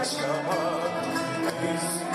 yaşamak istiyorum.